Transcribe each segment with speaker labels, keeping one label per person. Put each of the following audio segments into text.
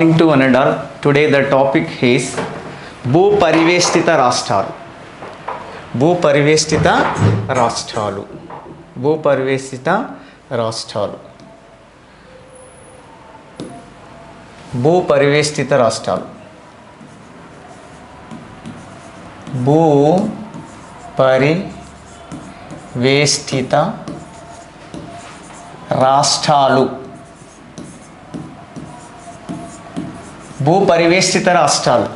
Speaker 1: Morning to one and all today the topic has భూ పరివేష్టిత రాష్ట్రాలు. భూ పరివేష్టిత రాష్ట్రాలు. భూ పరివేష్టిత రాష్ట్రాలు. భూ పరివేష్టిత రాష్ట్రాలు. భూ పరివేష్టిత రాష్ట్రాలు. భూ పరివేష్టిత రాష్ట్రాలు.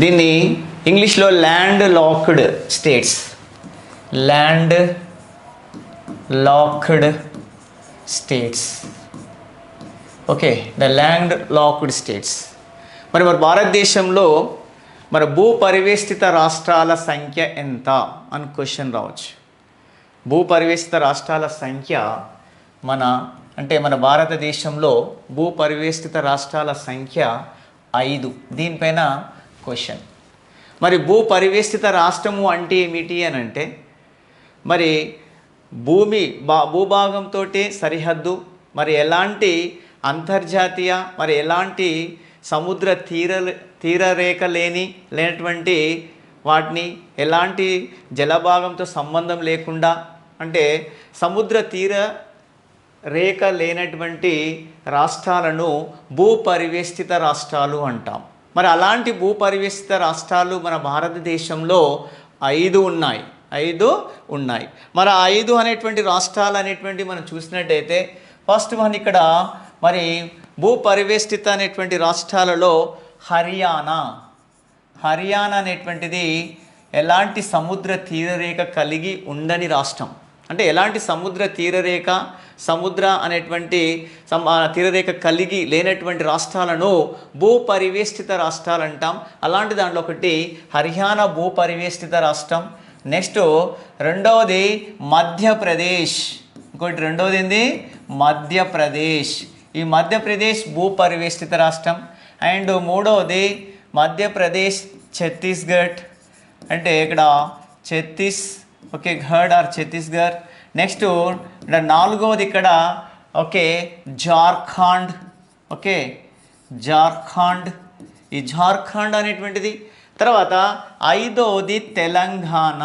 Speaker 1: దీన్ని ఇంగ్లీష్లో landlocked states. Landlocked states. Okay the landlocked states. మరి మన భారతదేశంలో మరి భూ పరివేష్టిత రాష్ట్రాల సంఖ్య ఎంత అని క్వశ్చన్ రావచ్చు. భూపరివేష్టిత రాష్ట్రాల సంఖ్య మన అంటే మన భారతదేశంలో భూ పరివేష్టిత రాష్ట్రాల సంఖ్య ఐదు. దీనిపైన క్వశ్చన్ మరి భూ పరివేష్టిత రాష్ట్రము అంటే ఏమిటి అని అంటే మరి భూమి బా భూభాగంతో సరిహద్దు మరి ఎలాంటి అంతర్జాతీయ మరి ఎలాంటి సముద్ర తీర తీరరేఖ లేని లేనటువంటి వాటిని ఎలాంటి జలభాగంతో సంబంధం లేకుండా అంటే సముద్ర తీర రేఖ లేనటువంటి రాష్ట్రాలను భూపరివేష్టిత రాష్ట్రాలు అంటాం. మరి అలాంటి భూ పరివేష్టిత రాష్ట్రాలు మన భారతదేశంలో ఐదు ఉన్నాయి. ఐదు ఉన్నాయి. మరి ఐదు అనేటువంటి రాష్ట్రాలు అనేటువంటి మనం చూసినట్టయితే ఫస్ట్ వన్ ఇక్కడ మరి భూ పరివేష్టిత అనేటువంటి రాష్ట్రాలలో హర్యానా. హర్యానా అనేటువంటిది ఎలాంటి సముద్ర తీరరేఖ కలిగి ఉండని రాష్ట్రం. అంటే ఎలాంటి సముద్ర తీరరేఖ సముద్ర అనేటువంటి తీరరేఖ కలిగి లేనటువంటి రాష్ట్రాలను భూపరివేష్టిత రాష్ట్రాలు అంటాం అలాంటి దాంట్లో ఒకటి హర్యానా భూపరివేష్టిత రాష్ట్రం. నెక్స్ట్ రెండవది మధ్యప్రదేశ్. ఇంకోటి రెండవది ఏంది? మధ్యప్రదేశ్. ఈ మధ్యప్రదేశ్ భూ పరివేష్టిత రాష్ట్రం. అండ్ మూడవది మధ్యప్రదేశ్ ఛత్తీస్గఢ్. అంటే ఇక్కడ Chhattis okay Garh or Chhattisgarh. Next నాలుగవది ఇక్కడ ఓకే జార్ఖండ్ ఓకే జార్ఖండ్ ఈ జార్ఖండ్ అనేటువంటిది తర్వాత ఐదవది తెలంగాణ.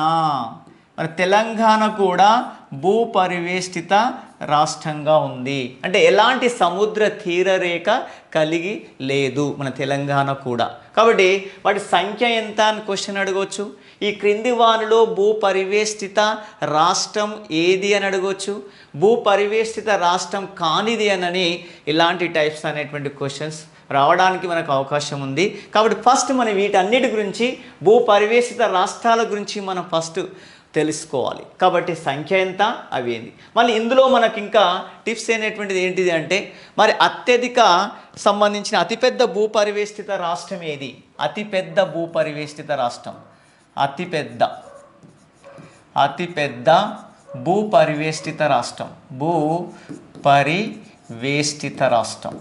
Speaker 1: మరి తెలంగాణ కూడా భూపరివేష్టిత రాష్ట్రంగా ఉంది. అంటే ఎలాంటి సముద్ర తీరరేఖ కలిగి లేదు మన తెలంగాణ కూడా. కాబట్టి వాటి సంఖ్య ఎంత అని క్వశ్చన్ అడగవచ్చు? ఈ క్రింది వానిలో భూ పరివేష్టిత రాష్ట్రం ఏది అని అడగవచ్చు భూ పరివేష్టిత రాష్ట్రం కానిది అనని ఇలాంటి టైప్స్ అనేటువంటి క్వశ్చన్స్ రావడానికి మనకు అవకాశం ఉంది. కాబట్టి ఫస్ట్ మనం వీటన్నిటి గురించి భూ పరివేషిత రాష్ట్రాల గురించి మనం ఫస్ట్ తెలుసుకోవాలి. కాబట్టి సంఖ్య ఎంత? అవి ఏంది? మళ్ళీ ఇందులో మనకి ఇంకా టిప్స్ అనేటువంటిది ఏంటిది అంటే మరి అత్యధిక సంబంధించిన అతిపెద్ద భూ పరివేష్టిత రాష్ట్రం ఏది? అతిపెద్ద భూ పరివేష్టిత రాష్ట్రం. అతిపెద్ద అతిపెద్ద భూ పరివేష్టిత రాష్ట్రం. భూ పరివేష్టిత రాష్ట్రం.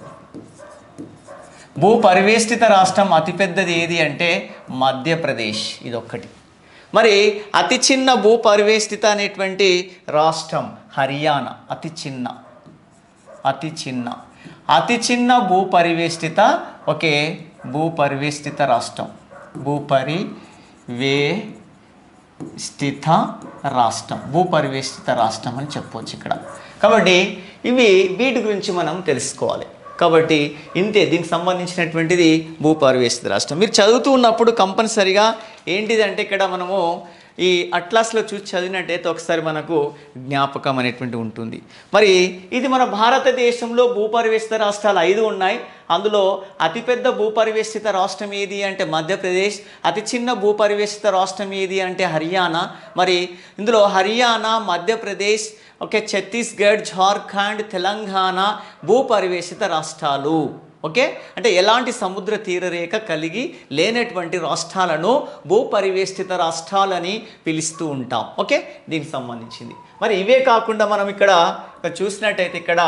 Speaker 1: భూ పరివేష్టిత రాష్ట్రం అతిపెద్దది ఏది అంటే మధ్యప్రదేశ్. ఇదొక్కటి. మరి అతి చిన్న భూ పరివేష్టిత అనేటువంటి రాష్ట్రం హర్యానా. అతి చిన్న. అతి చిన్న. అతి చిన్న భూ పరివేష్టిత ఒకే భూ పరివేష్టిత రాష్ట్రం. భూ వే స్థిత రాష్ట్రం భూపరివేష్టిత రాష్ట్రం అని చెప్పవచ్చు ఇక్కడ. కాబట్టి ఇవి వీటి గురించి మనం తెలుసుకోవాలి. కాబట్టి ఇంతే దీనికి సంబంధించినటువంటిది భూపరివేష్టిత రాష్ట్రం. మీరు చదువుతూ ఉన్నప్పుడు కంపల్సరిగా ఏంటిదంటే ఇక్కడ మనము ఈ అట్లాస్లో చూసి చదివినట్టయితే ఒకసారి మనకు జ్ఞాపకం అనేటువంటి ఉంటుంది. మరి ఇది మన భారతదేశంలో భూపరివేశిత రాష్ట్రాలు ఐదు ఉన్నాయి. అందులో అతిపెద్ద భూపరివేశిత రాష్ట్రం ఏది అంటే మధ్యప్రదేశ్ అతి చిన్న భూపరివేశిత రాష్ట్రం ఏది అంటే హర్యానా. మరి ఇందులో హర్యానా మధ్యప్రదేశ్ ఓకే ఛత్తీస్గఢ్ జార్ఖండ్ తెలంగాణ భూపరివేషిత రాష్ట్రాలు. ఓకే? అంటే ఎలాంటి సముద్ర తీరరేఖ కలిగి లేనటువంటి రాష్ట్రాలను భూపరివేష్టిత రాష్ట్రాలని పిలుస్తూ ఉంటాం. ఓకే? దీనికి సంబంధించింది. మరి ఇవే కాకుండా మనం ఇక్కడ చూసినట్టయితే ఇక్కడ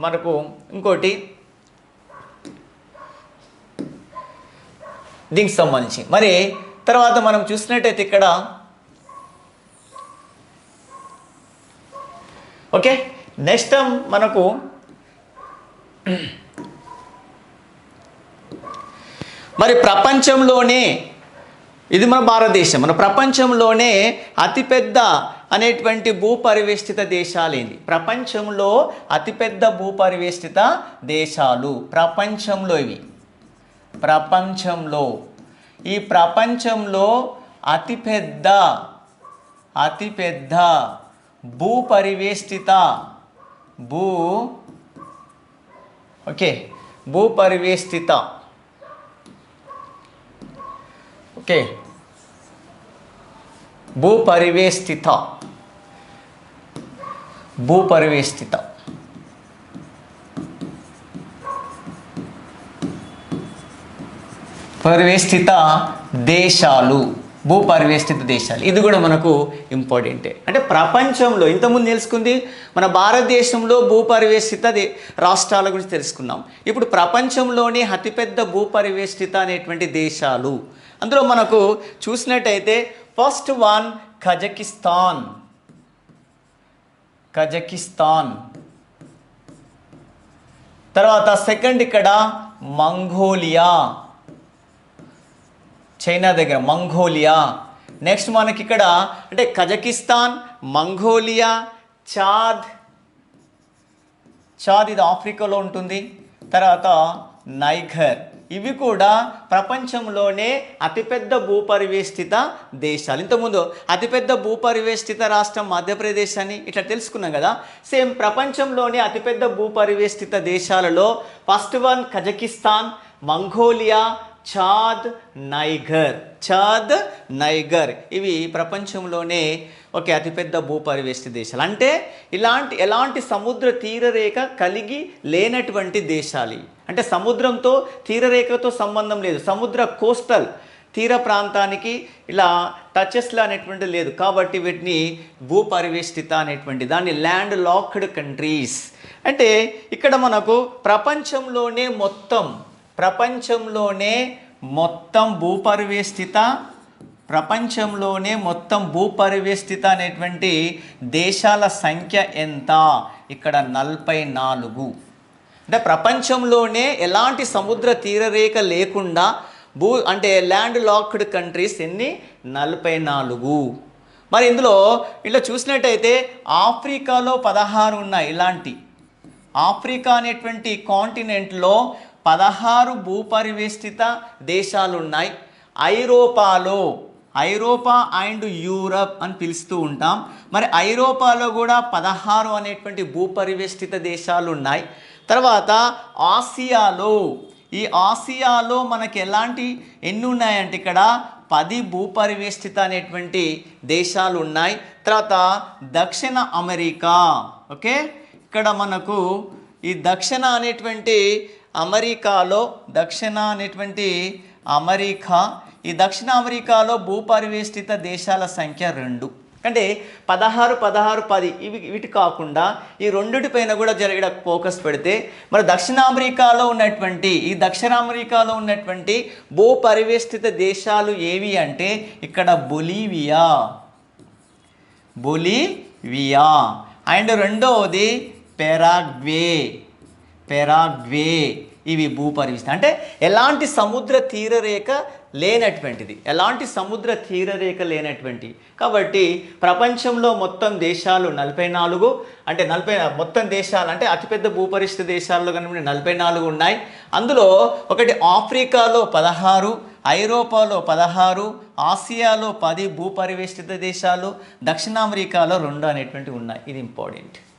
Speaker 1: మనకు ఇంకోటి దీనికి సంబంధించి. మరి తర్వాత మనం చూసినట్టయితే ఇక్కడ ఓకే? నెక్స్ట్ మనకు మరి ప్రపంచంలోనే ఇది మన భారతదేశం మన ప్రపంచంలోనే అతిపెద్ద అనేటువంటి భూపరివేష్టిత దేశాలేంది ప్రపంచంలో అతిపెద్ద భూపరివేష్టిత దేశాలు ప్రపంచంలో ఇవి. ప్రపంచంలో. ఈ ప్రపంచంలో అతిపెద్ద అతిపెద్ద భూపరివేష్టిత భూ ఓకే భూపరివేష్టిత ఓకే. భూపరివేష్టిత. భూపరివేష్టిత. పరివేష్టిత దేశాలు. భూపరివేష్టిత దేశాలు. ఇది కూడా మనకు ఇంపార్టెంటే. అంటే ప్రపంచంలో ఇంతకుముందు తెలుసుకుంది మన భారతదేశంలో భూ పరివేష్టిత రాష్ట్రాల గురించి తెలుసుకున్నాం ఇప్పుడు ప్రపంచంలోనే అతిపెద్ద భూ పరివేష్టిత అనేటువంటి దేశాలు. అందులో మనకు చూసినట్టయితే ఫస్ట్ వన్ కజకిస్తాన్. కజకిస్తాన్. తర్వాత సెకండ్ ఇక్కడ మంగోలియా. చైనా దగ్గర మంగోలియా. నెక్స్ట్ మనకి ఇక్కడ అంటే కజకిస్తాన్ మంగోలియా చాద్. చాద్ ఇది ఆఫ్రికాలో ఉంటుంది. తర్వాత నైఘర్. ఇవి కూడా ప్రపంచంలోనే అతిపెద్ద భూపరివేష్టిత దేశాలు. ఇంతకుముందు అతిపెద్ద భూపరివేష్టిత రాష్ట్రం మధ్యప్రదేశ్ అని ఇట్లా తెలుసుకున్నాం కదా. సేమ్ ప్రపంచంలోనే అతిపెద్ద భూపరివేష్టిత దేశాలలో first one Kazakhstan Mongolia Chad Niger Chad Niger ఇవి ప్రపంచంలోనే ఒక అతిపెద్ద భూపరివేష్టి దేశాలు. అంటే ఇలాంటి ఎలాంటి సముద్ర తీరరేఖ కలిగి లేనటువంటి దేశాలు అంటే సముద్రంతో తీరరేఖతో సంబంధం లేదు. సముద్ర కోస్టల్ తీర ప్రాంతానికి ఇలా టచెస్లా అనేటువంటి లేదు. కాబట్టి వీటిని భూపరివేష్టిత అనేటువంటి దాన్ని ల్యాండ్ లాక్డ్ కంట్రీస్ అంటే ఇక్కడ మనకు ప్రపంచంలోనే మొత్తం ప్రపంచంలోనే మొత్తం భూపరివేష్టిత ప్రపంచంలోనే మొత్తం భూపరివేష్టిత అనేటువంటి దేశాల సంఖ్య ఎంత? ఇక్కడ నలభై నాలుగు. అంటే ప్రపంచంలోనే ఎలాంటి సముద్ర తీరరేఖ లేకుండా భూ అంటే ల్యాండ్ లాక్డ్ కంట్రీస్ ఎన్ని? నలభై నాలుగు. మరి ఇందులో ఇలా చూసినట్టయితే ఆఫ్రికాలో పదహారు ఉన్నాయి ఇలాంటి. ఆఫ్రికా అనేటువంటి కాంటినెంట్లో పదహారు భూపరివేష్టిత దేశాలు ఉన్నాయి ఐరోపాలో ఐరోపా అండ్ యూరప్ అని పిలుస్తూ ఉంటాం. మరి ఐరోపాలో కూడా పదహారు అనేటువంటి భూపరివేష్టిత దేశాలు ఉన్నాయి తర్వాత ఆసియాలో ఈ ఆసియాలో మనకి ఎలాంటి ఎన్ని ఉన్నాయంటే ఇక్కడ పది భూపరివేష్టిత అనేటువంటి దేశాలు ఉన్నాయి తర్వాత దక్షిణ అమెరికా ఓకే? ఇక్కడ మనకు ఈ దక్షిణ అనేటువంటి అమెరికాలో దక్షిణ అనేటువంటి అమెరికా ఈ దక్షిణ అమెరికాలో భూపరివేష్టిత దేశాల సంఖ్య రెండు. అంటే పదహారు పదహారు పది ఇవి వీటి కాకుండా ఈ రెండిటి పైన కూడా జరిగిన ఫోకస్ పెడితే మరి దక్షిణ అమెరికాలో ఉన్నటువంటి ఈ దక్షిణ అమెరికాలో ఉన్నటువంటి భూపరివేష్టిత దేశాలు ఏవి అంటే ఇక్కడ బొలీవియా. బొలీవియా. అండ్ రెండవది పెరాగ్వే. పెరాగ్వే. ఇవి భూపరివిష్ట. అంటే ఎలాంటి సముద్ర తీరరేఖ లేనటువంటిది. ఎలాంటి సముద్ర తీరరేఖ లేనటువంటి. కాబట్టి ప్రపంచంలో మొత్తం దేశాలు నలభై నాలుగు అంటే నలభై మొత్తం దేశాలు అంటే అతిపెద్ద భూపరిష్ట దేశాల్లో కనుక నలభై నాలుగు ఉన్నాయి. అందులో ఒకటి ఆఫ్రికాలో పదహారు ఐరోపాలో పదహారు ఆసియాలో పది భూపరివేష్టిత దేశాలు దక్షిణ అమెరికాలో రెండు అనేటువంటివి ఉన్నాయి. ఇది ఇంపార్టెంట్.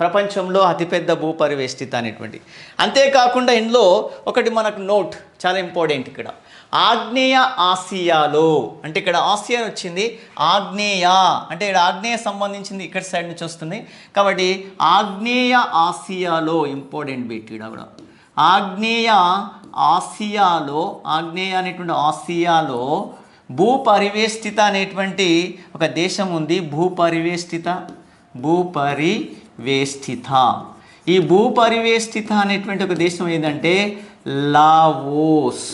Speaker 1: ప్రపంచంలో అతిపెద్ద భూపరివేష్టిత అనేటువంటి. అంతేకాకుండా ఇందులో ఒకటి మనకు నోట్ చాలా ఇంపార్టెంట్ ఇక్కడ. ఆగ్నేయ ఆసియాలో అంటే ఇక్కడ ఆసియా వచ్చింది ఆగ్నేయ అంటే ఇక్కడ ఆగ్నేయ సంబంధించింది ఇక్కడ సైడ్ నుంచి వస్తుంది. కాబట్టి ఆగ్నేయ ఆసియాలో ఇంపార్టెంట్ బిట్ ఇక్కడ కూడా. ఆగ్నేయ ఆసియాలో ఆగ్నేయ అనేటువంటి ఆసియాలో భూపరివేష్టిత అనేటువంటి ఒక దేశం ఉంది భూపరివేష్టిత భూపరివేష్టిత ఈ భూపరివేష్టిత అనేటువంటి ఒక దేశం ఏంటంటే లావోస్.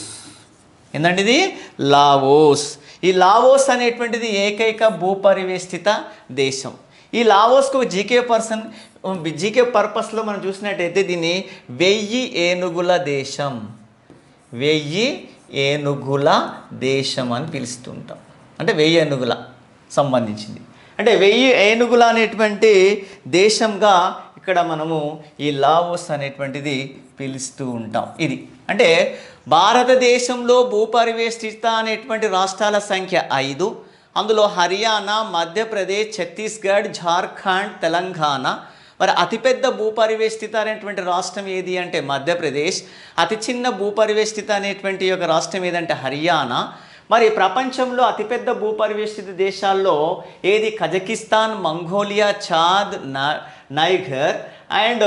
Speaker 1: ఏంటంటే ఇది లావోస్. ఈ లావోస్ అనేటువంటిది ఏకైక భూపరివేష్టిత దేశం. ఈ లావోస్కు ఒక జీకే పర్సన్ జీకే పర్పస్లో మనం చూసినట్టయితే దీన్ని వెయ్యి ఏనుగుల దేశం. వెయ్యి ఏనుగుల దేశం అని పిలుస్తుంటాం. అంటే వెయ్యి ఏనుగుల సంబంధించింది. అంటే వెయ్యి ఏనుగుల అనేటువంటి దేశంగా ఇక్కడ మనము ఈ లావోస్ అనేటువంటిది పిలుస్తూ ఉంటాం. ఇది అంటే భారతదేశంలో భూపరివేష్టిత అనేటువంటి రాష్ట్రాల సంఖ్య ఐదు. అందులో హర్యానా మధ్యప్రదేశ్ ఛత్తీస్గఢ్ జార్ఖండ్ తెలంగాణ. మరి అతిపెద్ద భూపరివేష్టిత అనేటువంటి రాష్ట్రం ఏది అంటే మధ్యప్రదేశ్. అతి చిన్న భూపరివేష్టిత అనేటువంటి యొక్క రాష్ట్రం ఏదంటే హర్యానా. మరి ప్రపంచంలో అతిపెద్ద భూపరివేష్టిత దేశాల్లో ఏది? Kazakhstan Mongolia Chad Niger and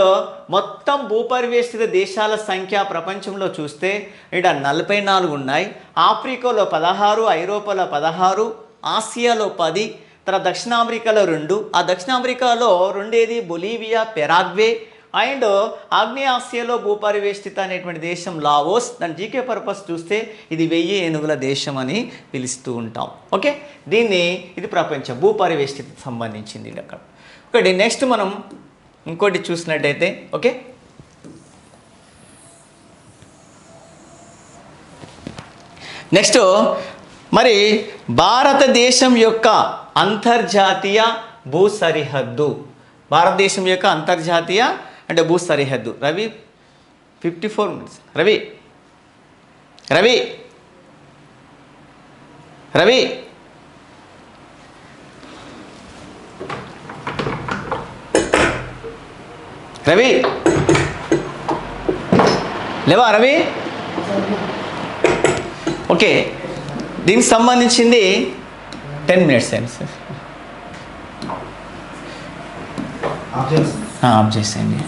Speaker 1: మొత్తం భూపరివేష్టిత దేశాల సంఖ్య ప్రపంచంలో చూస్తే ఇక్కడ నలభై నాలుగు ఉన్నాయి. ఆఫ్రికాలో పదహారు ఐరోపాలో పదహారు ఆసియాలో పది తర్వాత దక్షిణాఫ్రికాలో రెండు. ఆ దక్షిణాఫ్రికాలో రెండేది? బొలీవియా పెరాగ్వే అండ్ ఆగ్నేయాసియాలో భూపరివేష్టిత అనేటువంటి దేశం లావోస్. దాని జీకే పర్పస్ చూస్తే ఇది వెయ్యి ఏనుగుల దేశం అని పిలుస్తూ ఉంటాం. ఓకే? దీన్ని ఇది ప్రపంచం భూపరివేష్టిత సంబంధించింది ఇది అక్కడ. ఒకటి నెక్స్ట్ మనం ఇంకోటి చూసినట్టయితే ఓకే? నెక్స్ట్ మరి భారతదేశం యొక్క అంతర్జాతీయ భూ సరిహద్దు భారతదేశం యొక్క అంతర్జాతీయ అంటే భూ సరిహద్దు. Ravi fifty four minutes Ravi Ravi Ravi. Ravi లేవా రవి? ఓకే దీనికి సంబంధించింది టెన్ మినిట్స్ అండి సార్?
Speaker 2: ఆఫ్ చేసి
Speaker 1: ఆఫ్ చేసేయండి.